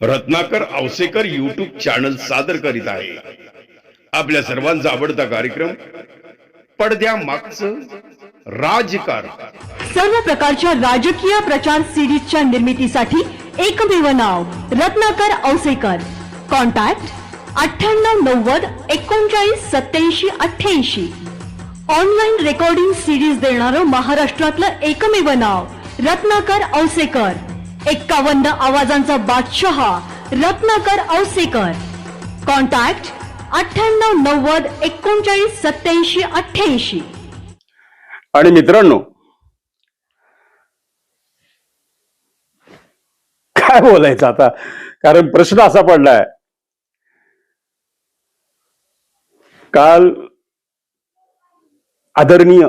Ratnakar Ausekar YouTube channel सादर करीत आहे. आपल्या सर्वांचा आवडता कार्यक्रम पडद्या मागचं राजकारण. सर्व प्रकारच्या राजकीय प्रचार सिरीजच्या निर्मितीसाठी एकमेव नाव रत्नाकर औसेकर कॉन्टॅक्ट अठ्ठ्याण्णव नव्वद एकोणचाळीस सत्याऐंशी अठ्ठ्याऐंशी. ऑनलाईन रेकॉर्डिंग सिरीज देणारं महाराष्ट्रातलं एकमेव नाव रत्नाकर औसेकर एक्कावन्न आवाजांचा बादशहा रत्नाकर औसेकर. कॉन्टॅक्ट अठ्ठ्याण्णव नव्वद एकोणचाळीस सत्याऐंशी अठ्ठ्याऐंशी. आणि मित्रांनो काय बोलायचं आता? कारण प्रश्न असा पडलाय. काल आदरणीय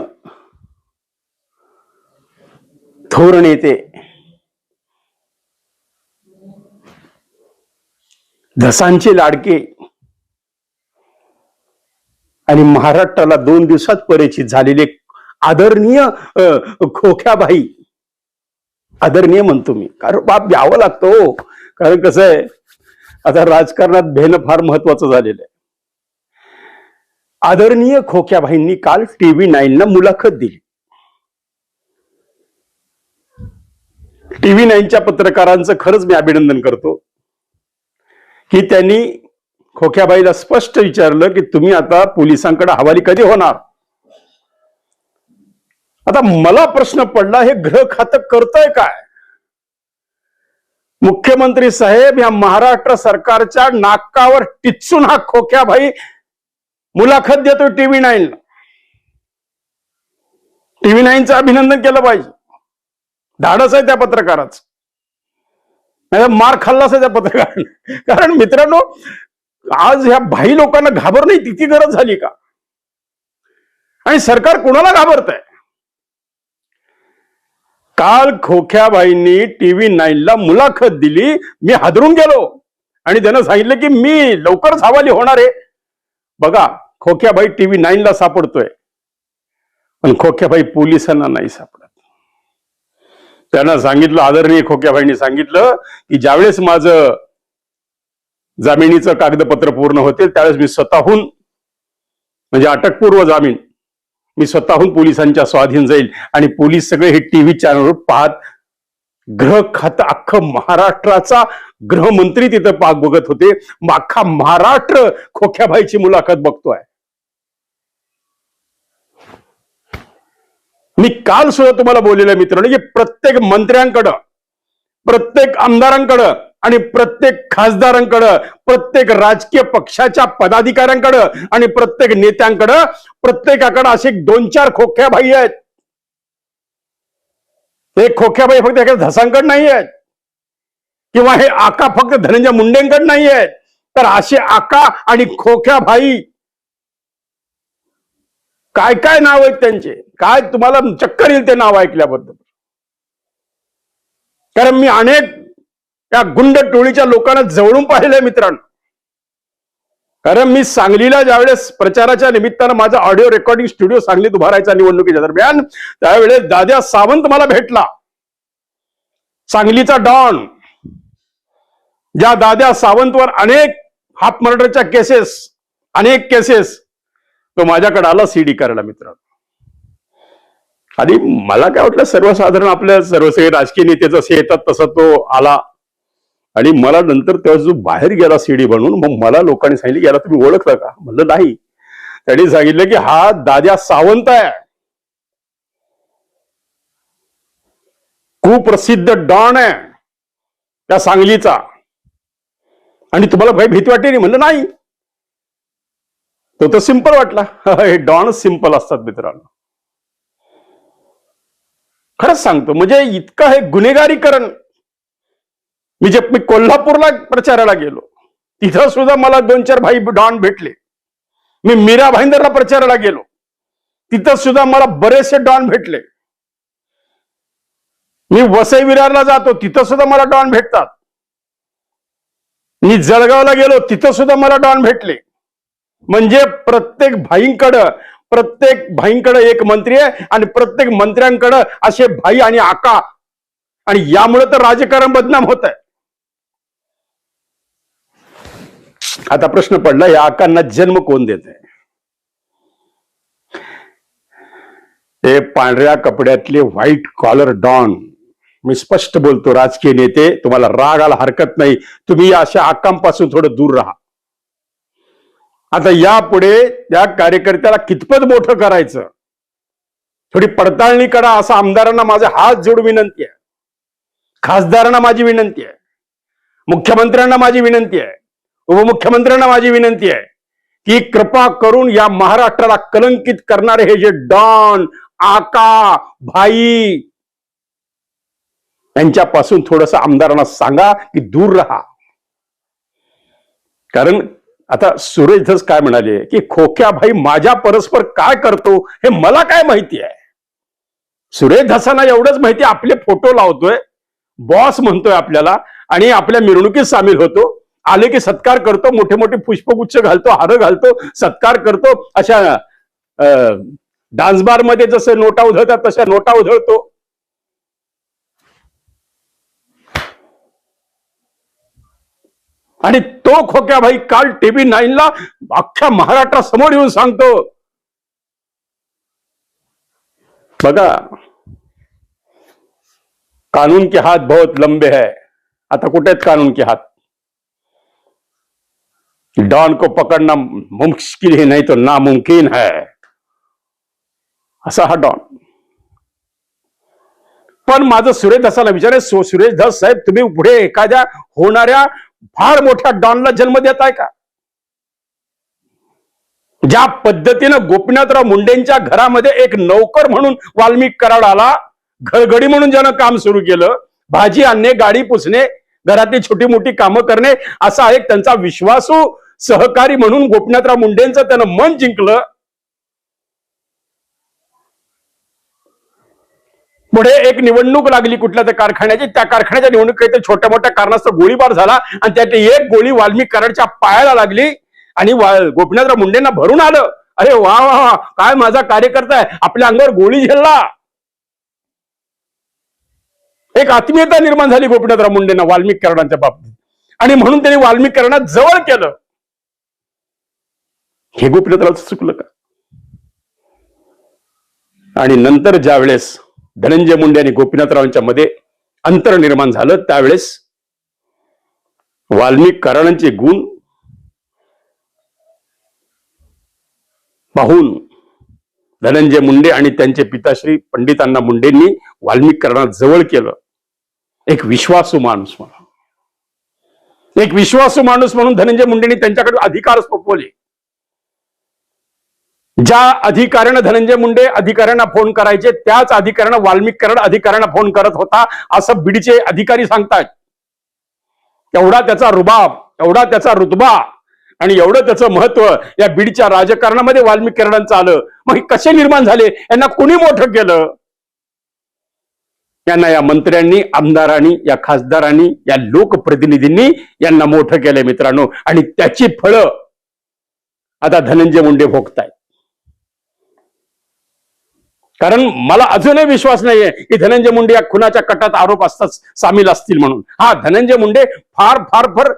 थोर नेते धसांचे लाडके. आणि महाराष्ट्राला दोन दिवसात परिचित झालेले आदरणीय खोख्याबाई. आदरणीय म्हणतो मी. कारण बाप द्यावं लागतो हो. कारण कसं आहे आता राजकारणात भेनं फार महत्वाचं झालेलं आहे. आदरणीय खोक्याबाईंनी काल टीव्ही नाईनला मुलाखत दिली. टीव्ही नाईनच्या पत्रकारांचं खरंच मी अभिनंदन करतो. की त्यांनी खोक्याबाईला स्पष्ट विचारलं की तुम्ही आता पोलिसांकडे हवाली कधी होणार? आता मला प्रश्न पडला हे ग्रह खातं करतंय काय? मुख्यमंत्री साहेब या महाराष्ट्र सरकारच्या नाकावर टिचून हा खोक्याबाई मुलाखत देतो टीव्ही नाईनला टीव्ही नाईनचं अभिनंदन केलं पाहिजे. धाडस आहे त्या पत्रकाराचं. मार खाल्लाच त्या पत्रकाराने. कारण मित्रांनो आज ह्या भाई लोकांना घाबरणे तितकी गरज झाली का? आणि सरकार कुणाला घाबरत आहे काल खोख्याबाईंनी टीव्ही नाईनला मुलाखत दिली मी हादरून गेलो. आणि त्यानं सांगितलं की मी लवकरच हवाली होणार आहे. बघा खोक्याबाई टीव्ही नाईनला सापडतोय. पण खोक्याबाई पोलिसांना नाही सापडत. त्यांना सांगितलं आदरणीय खोक्याबाईंनी सांगितलं की ज्यावेळेस माझं जामिनीचं कागदपत्र पूर्ण होतील त्यावेळेस मी स्वतःहून म्हणजे अटकपूर्व जामीन मी स्वतःहून पोलिसांच्या स्वाधीन जाईल. आणि पोलीस सगळे हे टीव्ही चॅनलवर पाहत ग्रह खातं अख्खं महाराष्ट्राचा गृहमंत्री तिथं पाक बघत होते. मग अख्खा महाराष्ट्र खोक्याबाईची मुलाखत बघतोय. मी काल सुद्धा तुम्हाला बोललेलं आहे मित्रांनो की प्रत्येक मंत्र्यांकडं प्रत्येक आमदारांकडं आणि प्रत्येक खासदारांकडं प्रत्येक राजकीय पक्षाच्या पदाधिकाऱ्यांकडं आणि प्रत्येक नेत्यांकडं प्रत्येकाकडं असे दोन चार खोख्या भाई आहेत. हे खोख्याबाई फक्त एखाद्या धसांकड नाही आहेत. किंवा हे आका फक्त धनंजय मुंडेंकड नाही आहेत. तर असे आका आणि खोख्या भाई काय काय नाव आहेत त्यांचे? काय तुम्हाला चक्कर येईल ते नाव ऐकल्याबद्दल? कारण मी अनेक त्या गुंड टोळीच्या लोकांना जवळून पाहिलंय मित्रांनो. कारण मी सांगलीला ज्यावेळेस प्रचाराच्या निमित्तानं माझा ऑडिओ रेकॉर्डिंग स्टुडिओ सांगलीत उभारायचा निवडणुकीच्या दरम्यान त्यावेळेस दाद्या सावंत मला भेटला. सांगलीचा डॉन ज्या दाद्या सावंतवर अनेक हाफ मर्डरच्या केसेस अनेक केसेस तो माझ्याकडे आला सीडी करायला मित्र आणि मला काय वाटलं सर्वसाधारण आपल्या सर्व सगळे राजकीय नेते जसे येतात तसा तो आला. आणि मला नंतर तेव्हा जो बाहेर गेला सीडी बनवून मग मला लोकांनी सांगितलं याला तुम्ही ओळखलं का? म्हणलं नाही. त्यांनी सांगितलं की हा दाद्या सावंत आहे. कुप्रसिद्ध डॉन आहे त्या सांगलीचा. आणि तुम्हाला काही भीती वाटते नाही? म्हणलं नाही. तो तर सिंपल वाटला. हे डॉन सिंपल असतात मित्रांनो. खरंच सांगतो म्हणजे इतकं हे गुन्हेगारीकरण मी जे मी कोल्हापूरला प्रचाराला गेलो तिथं सुद्धा मला दोन चार भाई डॉन भेटले. मी मीरा भाईंदरला प्रचाराला गेलो तिथं सुद्धा मला बरेचसे डॉन भेटले. मी वसई विरारला जातो तिथं सुद्धा मला डॉन भेटतात. मी जळगावला गेलो तिथं सुद्धा मला डॉन भेटले. म्हणजे प्रत्येक भाईंकडं प्रत्येक भाईंकडे एक मंत्री आहे आणि प्रत्येक मंत्र्यांकडे असे भाई आणि आका. आणि यामुळे तर राजकारण बदनाम होत आहे आता प्रश्न पडला या आकांना जन्म कोण देत आहे ते पांढऱ्या कपड्यातले व्हाईट कॉलर डॉन मी स्पष्ट बोलतो राजकीय नेते तुम्हाला राग आला हरकत नाही. तुम्ही अशा आकांपासून थोडं दूर राहा. आता यापुढे त्या कार्यकर्त्याला कितपत मोठं करायचं? थोडी पडताळणी करा असं आमदारांना माझा हात जोड विनंती आहे. खासदारांना माझी विनंती आहे. मुख्यमंत्र्यांना माझी विनंती आहे. उपमुख्यमंत्र्यांना माझी विनंती आहे की कृपा करून या महाराष्ट्राला कलंकित करणारे हे जे डॉन आका भाई यांच्यापासून थोडस आमदारांना सांगा की दूर राहा. कारण आता सुरेश धस काय म्हणाले? की खोक्या भाई माझ्या परस्पर काय करतो हे मला काय माहिती आहे? सुरेश धसांना एवढंच माहिती आपले फोटो लावतोय बॉस म्हणतोय आपल्याला आणि आपल्या मिरवणुकीत सामील होतो आले की सत्कार करतो मोठे मोठे पुष्पगुच्छ घालतो हार घालतो सत्कार करतो अशा डान्स बारमध्ये जसं नोटा उधळतात तशा नोटा उधळतो. आणि तो खोक्या भाई काल टीव्ही नाईन ला अख्ख्या महाराष्ट्रासमोर येऊन सांगतो. बघा कानून के हाथ बहुत लंबे है. आता कुठे आहेत कानून के हाथ? डॉन को पकडना मुश्किल ही नाही तो नामुमकिन है. असा हा डॉन. पण माझं सुरेश दासाला विचार सुरेश दास साहेब तुम्ही पुढे एखाद्या होणाऱ्या फार मोठ्या डॉनला जन्म देताय का? ज्या पद्धतीनं गोपीनाथराव मुंडेंच्या घरामध्ये एक नौकर म्हणून वाल्मिक कराड आला घरगडी म्हणून ज्यानं काम सुरू केलं भाजी आणणे गाडी पुसणे घरातली छोटी मोठी कामं करणे असा एक त्यांचा विश्वासू सहकारी म्हणून गोपीनाथराव मुंडेंचं त्यानं मन जिंकलं. पुढे एक निवडणूक लागली कुठल्या तर कारखान्याची. त्या कारखान्याच्या निवडणुकीत छोट्या मोठ्या कारणास्तव गोळीबार झाला आणि त्यात एक गोळी वाल्मिक कराडच्या पायाला लागली आणि गोपीनाथराव मुंडेंना भरून आलं. अरे वा वा वा काय माझा कार्यकर्ता आहे. आपल्या अंगावर गोळी झेलला. एक आत्मीयता निर्माण झाली गोपीनाथराव मुंडेंना वाल्मिक कराडांच्या बाबतीत. आणि म्हणून त्यांनी वाल्मिक कराडात जवळ केलं. हे गोपीनाथरावचं चुकलं का? आणि नंतर ज्या वेळेस धनंजय मुंडे आणि गोपीनाथरावांच्या मध्ये अंतर निर्माण झालं. त्यावेळेस वाल्मिक कराडांचे गुण पाहून धनंजय मुंडे आणि त्यांचे पिताश्री पंडितांना मुंडेंनी वाल्मिक कराडांना जवळ केलं. एक विश्वासू माणूस म्हणून. एक विश्वासू माणूस म्हणून धनंजय मुंडेंनी त्यांच्याकडे अधिकार सोपवले ज्या अधिकाऱ्यानं धनंजय मुंडे अधिकाऱ्यांना फोन करायचे त्याच अधिकाऱ्यांना वाल्मिक कराड अधिकाऱ्यांना फोन करत होता असं बीडचे अधिकारी सांगतात एवढा त्याचा रुबाब एवढा त्याचा रुतबा आणि एवढं त्याचं महत्त्व या बीडच्या राजकारणामध्ये वाल्मिक कराडांचं आलं. मग हे कसे निर्माण झाले? यांना कोणी मोठं केलं? यांना या मंत्र्यांनी आमदारांनी या खासदारांनी या लोकप्रतिनिधींनी यांना मोठं केलंय मित्रांनो. आणि त्याची फळं आता धनंजय मुंडे भोगतायत. कारण मला अजूनही विश्वास नाहीये की धनंजय मुंडे या खुनाच्या कटात आरोप असताच सामील असतील म्हणून. हा धनंजय मुंडे फार फार फार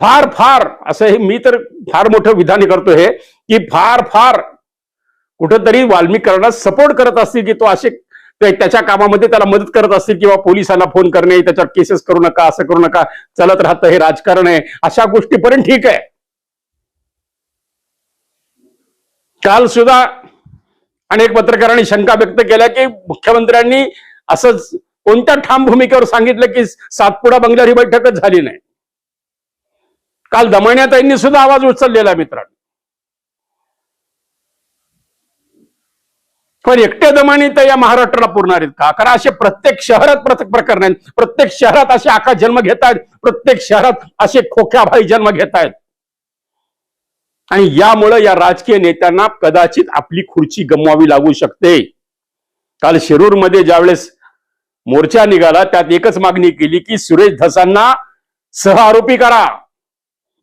फार फार असं हे मी तर फार मोठं विधान करतो हे की फार फार कुठंतरी वाल्मिक सपोर्ट करत असतील की तो असे त्याच्या कामामध्ये त्याला मदत करत असतील किंवा पोलिसांना फोन करणे त्याच्यावर केसेस करू नका असं करू नका चलत राहतं हे राजकारण आहे अशा गोष्टीपर्यंत ठीक आहे. काल सुद्धा आणि एक पत्रकारांनी शंका व्यक्त केल्या की मुख्यमंत्र्यांनी असंच कोणत्या ठाम भूमिकेवर सांगितलं की सातपुडा बंगल्यावर ही बैठकच झाली नाही? काल दमाण्याताईंनी सुद्धा आवाज उचललेला आहे मित्रांनो. पण एकटे दमानी तर या महाराष्ट्राला पुरणार आहेत का? कारण असे प्रत्येक शहरात प्रत्येक प्रकरण आहेत. प्रत्येक शहरात असे आकाश जन्म घेत आहेत. प्रत्येक शहरात असे खोक्याभाई जन्म घेत आहेत. आणि यामुळं या राजकीय नेत्यांना कदाचित आपली खुर्ची गमवावी लागू शकते. काल शिरूरमध्ये ज्यावेळेस मोर्चा निघाला त्यात एकच मागणी केली की सुरेश धसांना सह आरोपी करा.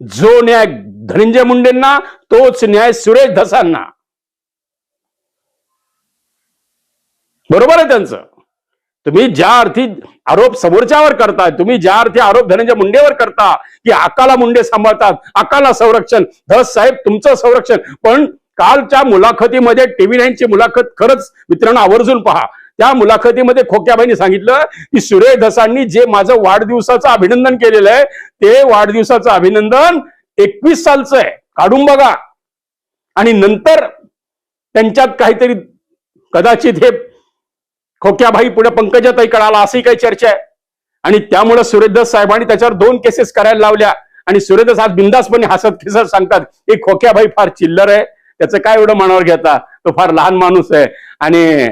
जो न्याय धनंजय मुंडेंना तोच न्याय सुरेश धसांना. बरोबर आहे त्यांचं. तुम्ही ज्या अर्थी आरोप समोरच्यावर करताय. तुम्ही ज्या अर्थी आरोप धनंजय मुंडेवर करता की अकाला मुंडे सांभाळतात अकाला संरक्षण. धस साहेब तुमचं संरक्षण. पण कालच्या मुलाखतीमध्ये टीव्ही नाईनची मुलाखत खरंच मित्रांनो आवर्जून पहा. त्या मुलाखतीमध्ये खोक्याबाईंनी सांगितलं की सुरेश धसांनी जे माझं वाढदिवसाचं अभिनंदन केलेलं आहे ते वाढदिवसाचं अभिनंदन एकवीस सालचं आहे. काढून बघा. आणि नंतर त्यांच्यात काहीतरी कदाचित हे खोक्याबाई पुढे पंकजाताई कळाला अशी काही चर्चा आहे. आणि त्यामुळे सुरेशदास साहेबांनी त्याच्यावर दोन केसेस करायला लावल्या. आणि सुरेशदास आज बिंदासपणे हसत खिसत सांगतात की खोक्याबाई फार चिल्लर आहे. त्याचं काय एवढं मनावर घेता? तो फार लहान माणूस आहे. आणि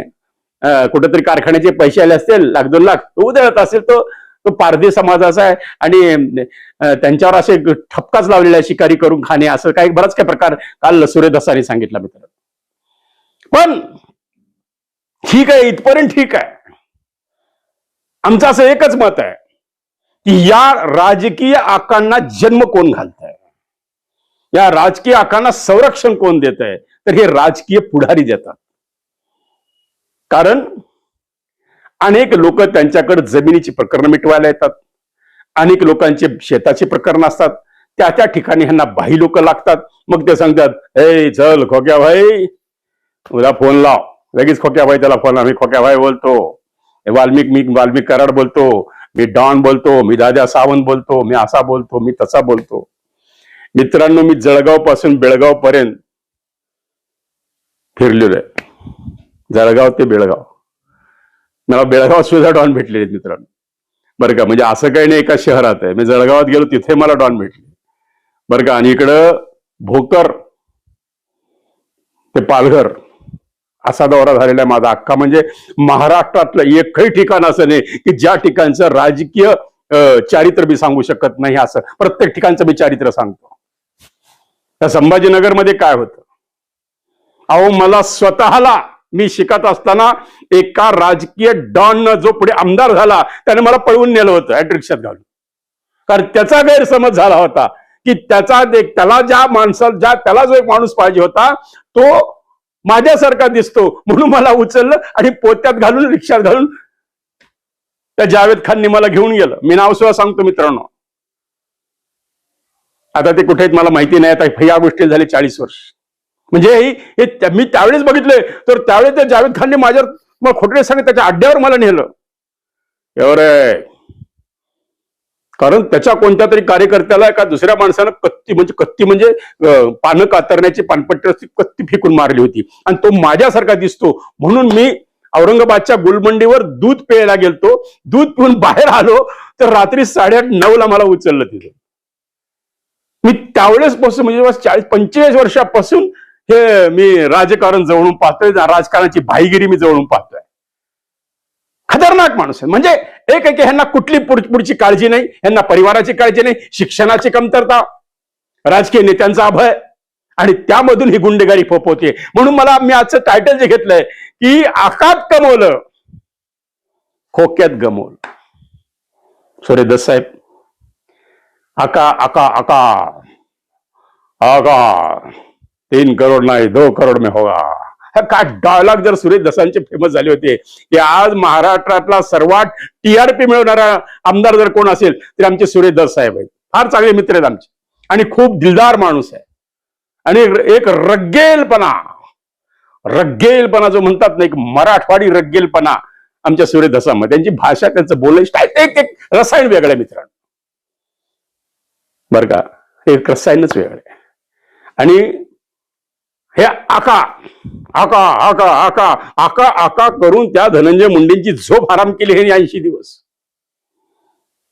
कुठेतरी कारखान्याचे पैसे आले असतील लाख दोन लाख तो उधळत असेल तो तो पारधी समाजाचा आहे. आणि त्यांच्यावर असे ठपकाच लावलेला आहे शिकारी करून खाणे असं काही बराच काही प्रकार काल सुरेदासांनी सांगितला मित्र पण ठीक आहे इथपर्यंत ठीक आहे. आमचं असं एकच मत आहे की या राजकीय आकांना जन्म कोण घालत आहे या राजकीय आकांना संरक्षण कोण देत आहे तर हे राजकीय पुढारी देतात. कारण अनेक लोक त्यांच्याकडे जमिनीची प्रकरणं मिटवायला येतात. अनेक लोकांचे शेताची प्रकरणं असतात. त्या त्या ठिकाणी ह्यांना बाही लोक लागतात. मग ते सांगतात ए चल खोक्या भाई उद्या फोन लाव. लगेच खोक्या भाई त्याला फोन आम्ही मी खोक्या भाई बोलतो. वाल्मिक मी वाल्मिक कराड बोलतो. मी डॉन बोलतो. मी दादा सावंत बोलतो. मी असा बोलतो. मी तसा बोलतो. मित्रांनो मी जळगावपासून बेळगाव पर्यंत फिरलेलो आहे. जळगाव ते बेळगाव. मला बेळगाव सुद्धा डॉन भेटलेले मित्रांनो. बरं का? म्हणजे असं काही नाही एका शहरात आहे. मी जळगावात गेलो तिथे मला डॉन भेटले. बरं का? आणि इकडं भोकर ते पालघर असा दौरा झालेला आहे माझा अख्खा. म्हणजे महाराष्ट्रातलं एकही ठिकाण असं नाही की ज्या ठिकाणचं राजकीय चारित्र्य मी सांगू शकत नाही असं. प्रत्येक ठिकाणचं मी चारित्र्य सांगतो. त्या संभाजीनगरमध्ये काय होतं? अहो मला स्वतःला मी शिकत असताना एका राजकीय डॉन जो पुढे आमदार झाला त्याने मला पळवून नेलं होतं ऍट रिक्षात घालून. कारण त्याचा गैरसमज झाला होता की त्याचा त्याला ज्या माणसाला ज्या त्याला जो एक माणूस पाहिजे होता तो माझ्यासारखा दिसतो म्हणून मला उचललं आणि पोत्यात घालून रिक्षात घालून त्या जावेद खानने मला घेऊन गेलं. मी नाव सुद्धा सांगतो मित्रांनो. आता ते कुठे मला माहिती नाही. आता या गोष्टी झाली चाळीस वर्ष. म्हणजे हे मी त्यावेळेस बघितलंय. तर त्यावेळेस त्या जावेद खानने माझ्यावर मग खोटडे सांगितलं त्याच्या अड्ड्यावर मला नेलं. एवढे कारण त्याच्या कोणत्या तरी कार्यकर्त्याला एका दुसऱ्या माणसानं कत्ती म्हणजे कत्ती म्हणजे पानं कातरण्याची पानपट्टी असती कत्ती फेकून मारली होती. आणि तो माझ्यासारखा दिसतो. म्हणून मी औरंगाबादच्या गुलमंडीवर दूध प्यायला गेलतो. दूध पिऊन बाहेर आलो तर रात्री साडेआठ नऊला मला उचललं तिथे. मी त्यावेळेस पासून म्हणजे चाळीस पंचेचाळीस वर्षापासून हे मी राजकारण जवळून पाहतोय राजकारणाची भाईगिरी मी जवळून पाहतोय. खतरनाक माणूस आहे. म्हणजे एक एक ह्यांना कुठली पुढची काळजी नाही ह्यांना परिवाराची काळजी नाही शिक्षणाची कमतरता राजकीय नेत्यांचा अभय आणि त्यामधून ही गुंडेगारी फोपवते म्हणून मला मी आजचं टायटल जे घेतलंय की आकात कमवलं खोक्यात गमवलं सॉरी दस साहेब आका आका आका आका तीन करोड नाही दो करोड में होगा. हा काय डायलॉग जर सुरेश दसांचे फेमस झाले होते की आज महाराष्ट्रातला सर्वात टीआरपी मिळवणारा आमदार जर कोण असेल तर आमचे सुरेश दस साहेब आहेत. फार चांगले मित्र आहेत आमचे. आणि खूप दिलदार माणूस आहे. आणि एक रग्गेलपणा रग्गेलपणा जो म्हणतात ना एक मराठवाडी रग्गेलपणा आमच्या सूर्य दसामध्ये त्यांची भाषा त्यांचं बोलणं स्टाईल एक एक रसायन वेगळं आहे मित्रांनो. बरं का? एक रसायनच वेगळं आहे. आणि हे आका आका आका आका आका आका करून त्या धनंजय मुंडेंची झोप आराम केली हे ऐंशी दिवस.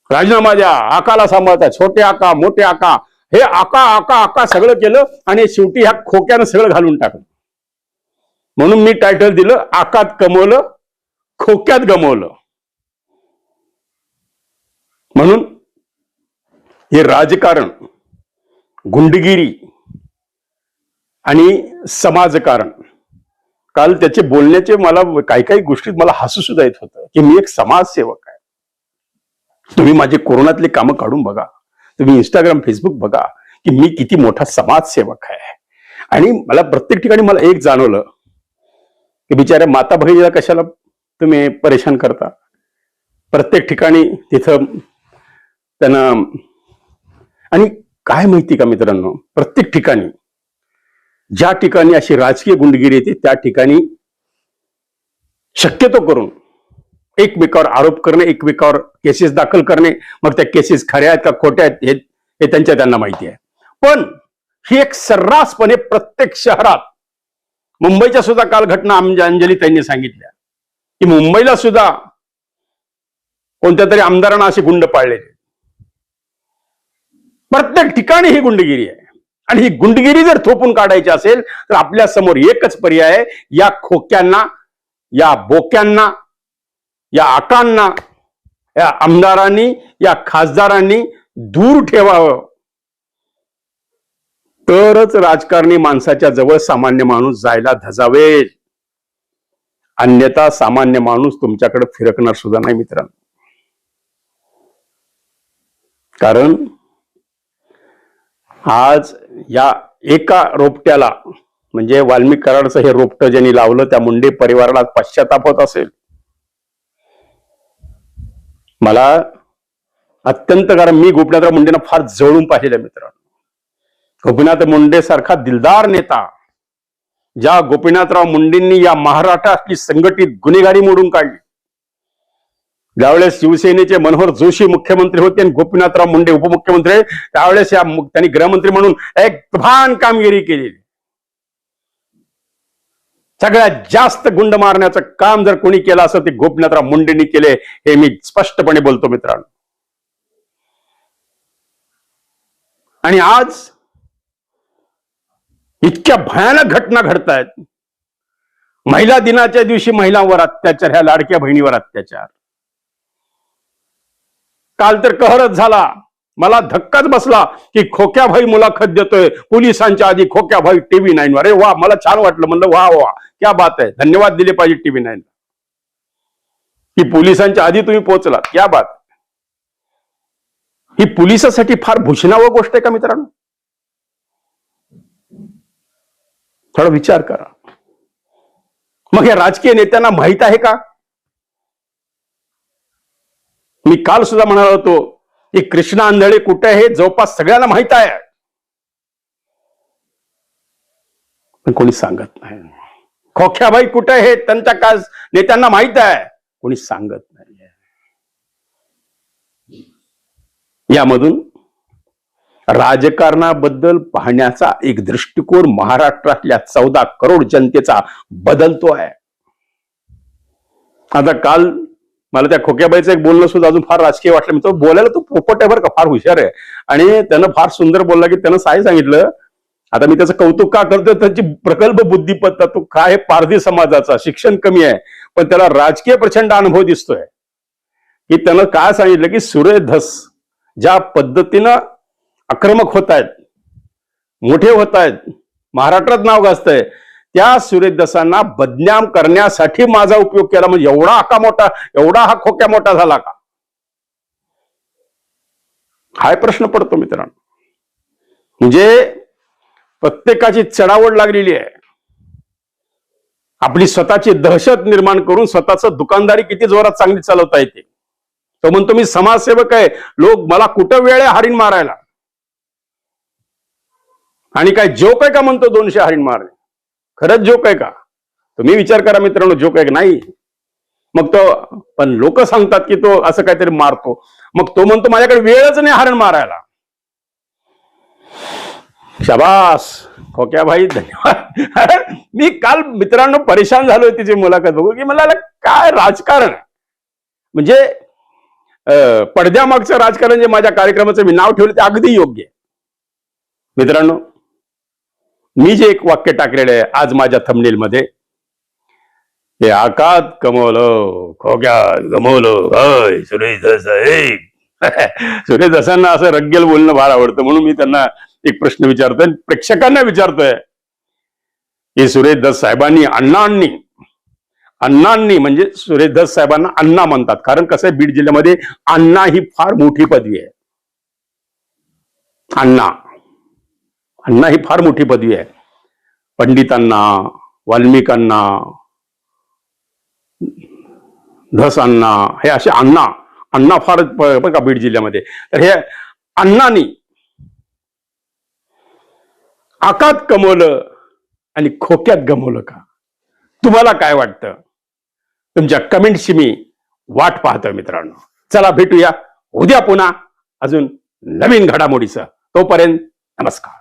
राजीनामा द्या आकाला सांभाळता छोटे आका मोठे आका. हे आका आका आका सगळं केलं आणि शेवटी ह्या खोक्यानं सगळं घालून टाकलं. म्हणून मी टायटल दिलं आकात कमवलं खोक्यात गमवलं. म्हणून हे राजकारण गुंडगिरी आणि समाजकारण. काल त्याचे बोलण्याचे मला काही काही गोष्टीत मला हसू सुद्धा येत होतं की मी एक समाजसेवक आहे. तुम्ही माझे कोरोनातले कामं काढून बघा. तुम्ही इंस्टाग्राम फेसबुक बघा की मी किती मोठा समाजसेवक आहे. आणि मला प्रत्येक ठिकाणी मला एक जाणवलं की बिचाऱ्या माता भगिनीला कशाला तुम्ही परेशान करता? प्रत्येक ठिकाणी तिथं त्यांना आणि काय माहिती का मित्रांनो प्रत्येक ठिकाणी ज्या ठिकाणी अशी राजकीय गुंडगिरी येते त्या ठिकाणी शक्यतो करून एकमेकावर आरोप करणे एकमेकावर केसेस दाखल करणे मग त्या केसेस खऱ्या आहेत का खोट्या आहेत हे त्यांच्या त्यांना माहिती आहे. पण ही एक सर्रासपणे प्रत्येक शहरात मुंबईच्या सुद्धा काल घटना आमच्या अंजली त्यांनी सांगितल्या. की मुंबईला सुद्धा कोणत्या तरी आमदारांना असे गुंड पाळलेले प्रत्येक ठिकाणी ही गुंडगिरी आहे. आणि ही गुंडगिरी जर थोपून काढायची असेल तर आपल्यासमोर एकच पर्याय आहे. या खोक्यांना या बोक्यांना या आकांना या आमदारांनी या खासदारांनी दूर ठेवावं. तरच राजकारणी माणसाच्या जवळ सामान्य माणूस जायला धजावेल. अन्यथा सामान्य माणूस तुमच्याकडे फिरकणार सुद्धा नाही मित्रांनो. कारण आज या एका रोपट्याला म्हणजे वाल्मिक कराडचं हे रोपटं ज्यांनी लावलं त्या मुंडे परिवाराला पश्चाताप होत असेल. मला अत्यंत कारण मी गोपीनाथराव मुंडेंना फार जवळून पाहिलेलं आहे मित्रांनो. गोपीनाथ मुंडे सारखा दिलदार नेता ज्या गोपीनाथराव मुंडेंनी या महाराष्ट्रातली संघटित गुन्हेगारी मोडून काढली. ज्यावेळेस शिवसेनेचे मनोहर जोशी मुख्यमंत्री होते आणि गोपीनाथराव मुंडे उपमुख्यमंत्री त्यावेळेस या त्यांनी गृहमंत्री म्हणून एक तुफान कामगिरी केलेली सगळ्यात जास्त गुंड मारण्याचं काम जर कोणी केलं असं ते गोपीनाथराव मुंडेंनी केले हे मी स्पष्टपणे बोलतो मित्रांनो. आणि आज इतक्या भयानक घटना घडतायत. महिला दिनाच्या दिवशी महिलांवर अत्याचार ह्या लाडक्या बहिणीवर अत्याचार. काल तर कहरच झाला. मला धक्काच बसला की खोक्याभाई मुलाखत देतोय. पोलिसांच्या आधी खोक्याभाई टीव्ही नाईन वर. अरे वा मला छान वाटलं. म्हणलं वा वा क्या बात आहे धन्यवाद दिले पाहिजे टीव्ही नाईन की पोलिसांच्या आधी तुम्ही पोहोचलात. क्या बात ही पोलिसासाठी फार भूषणावं गोष्ट आहे का मित्रांनो? थोडा विचार करा. मग या राजकीय नेत्यांना माहीत आहे का? मी काल सुद्धा म्हणालो होतो की कृष्णा आंधळे कुठे आहे जवळपास सगळ्यांना माहीत आहे. पण कोणी सांगत नाही. खोख्याबाई कुठे आहे हे त्यांच्या का नेत्यांना माहीत आहे. कोणी सांगत नाही. यामधून राजकारणाबद्दल पाहण्याचा एक दृष्टिकोन महाराष्ट्रातल्या चौदा करोड जनतेचा बदलतो आहे. आता काल मला त्या खोक्याबाईचं एक बोलणं सुद्धा अजून फार राजकीय वाटलं. मी तो बोलायला तो पोपट आहे बरं का फार हुशार आहे. आणि त्यानं फार सुंदर बोलला की त्यानं साय सांगितलं आता मी त्याचं कौतुक का करतोय? त्याची प्रकल्प बुद्धिपत्ता तो काय आहे? पारधी समाजाचा शिक्षण कमी आहे पण त्याला राजकीय प्रचंड अनुभव दिसतोय. की त्यानं काय सांगितलं की सुरेश धस ज्या पद्धतीनं आक्रमक होत आहेत मोठे होत आहेत महाराष्ट्रात नाव गाजतंय त्या सुरेश बदनाम करण्यासाठी माझा उपयोग केला. म्हणजे एवढा आका मोठा एवढा हा खोक्या मोठा झाला का? हाय प्रश्न पडतो मित्रांनो. म्हणजे प्रत्येकाची चढावड लागलेली आहे. आपली स्वतःची दहशत निर्माण करून स्वतःच दुकानदारी किती जोरात चांगली चालवता येते. तो म्हणतो मी समाजसेवक आहे. लोक मला कुठं वेळ आहे हरिण मारायला? आणि काय जोक आहे का म्हणतो दोनशे हरिण मारणे खरंच जोक आहे का? तुम्ही विचार करा मित्रांनो जोक आहे का नाही. मग तो पण लोक सांगतात की तो असं काहीतरी मारतो. मग तो म्हणतो माझ्याकडे वेळच नाही हरण मारायला. शबास. खोक्या भाई धन्यवाद. मी काल मित्रांनो परेशान झालोय तिची मुलाखत बघू की मला काय राजकारण म्हणजे पडद्यामागचं राजकारण जे माझ्या कार्यक्रमाचं मी नाव ठेवलं ते अगदी योग्य आहे. मित्रांनो मी जे एक वाक्य टाकलेलं आहे आज माझ्या थंबनेल मध्ये हे आकात कमवलं खोक्यात गमवलं हय सुरेश दसाई सुरेश दसांना असं रग्गेल बोलणं फार आवडतं म्हणून मी त्यांना एक प्रश्न विचारतोय प्रेक्षकांना विचारतोय. हे सुरेश दस साहेबांनी अण्णांनी अण्णांनी म्हणजे सुरेश दस साहेबांना अण्णा म्हणतात. कारण कसं आहे बीड जिल्ह्यामध्ये अण्णा ही फार मोठी पदवी आहे. अण्णा. अण्णा ही फार मोठी पदवी आहे. पंडितांना वाल्मिकांना धस अण्णा हे असे अण्णा अण्णा फार ब- का बीड जिल्ह्यामध्ये. तर हे अण्णांनी आकात कमवलं आणि खोक्यात गमवलं का? तुम्हाला काय वाटतं? तुमच्या कमेंटशी मी वाट पाहतोय मित्रांनो. चला भेटूया. उद्या पुन्हा अजून नवीन घडामोडीचं तोपर्यंत नमस्कार.